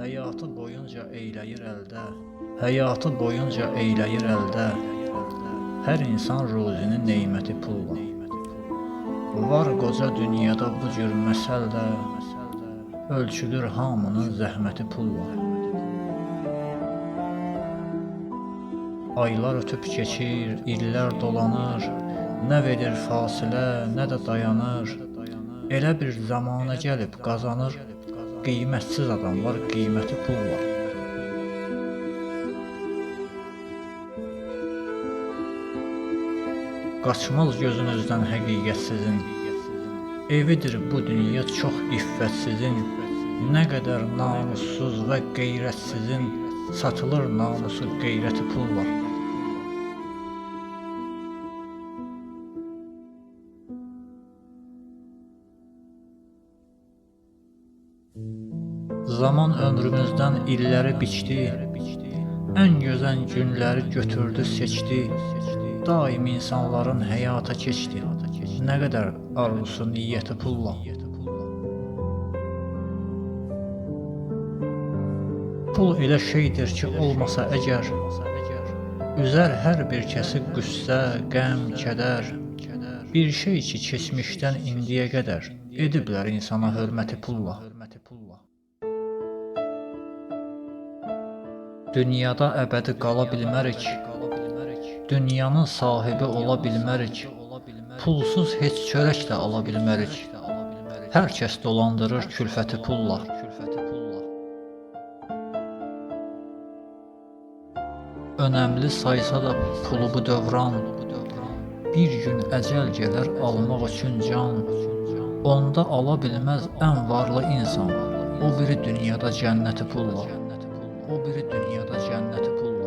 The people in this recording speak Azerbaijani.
boyunca eyləyir əldə, həyatı boyunca eyləyir əldə. Hər insan ruzinin neməti pulla. Var qoca dünyada bu cür məsəldə, ölçülür hamının zəhməti pulla. Aylar ötüb keçir, illər dolanır, nə verir fasilə, nə də dayanır. Elə bir zamana gəlib qazanır, qiymətsiz adamlar qiyməti pulla. Qaçmaz gözünüzdən həqiqətsizin. Evidir bu dünya çox iffətsizin. Nə qədər namussuz və qeyrətsizin satılır namusu qeyrəti pulla. Zaman ömrümüzdən illəri biçdi. Ən gözəl günləri götürdü, seçdi. Daim insanların həyata keçdi. Nə qədər arzusu, niyyəti pulla. Pul elə şeydir ki, olmasa əgər üzər hər bir kəsi qüssə, qəm, kədər. Bir şey ki, keçmişdən indiyə qədər ediblər insana hörməti pulla. Dünyada əbədi qala bilmərik. Dünyanın sahibi ola bilmərik. Pulsuz heç çörək də ala bilmərik. Hər kəs dolandırır külfəti pulla. Önəmli saysa da pulu bu dövran. Bir gün əcəl gələr almaq üçün can. Onda ala bilməz ən varlı insan. O biri dünyada cənnəti pulla. O biri dünyada cənnəti pulla.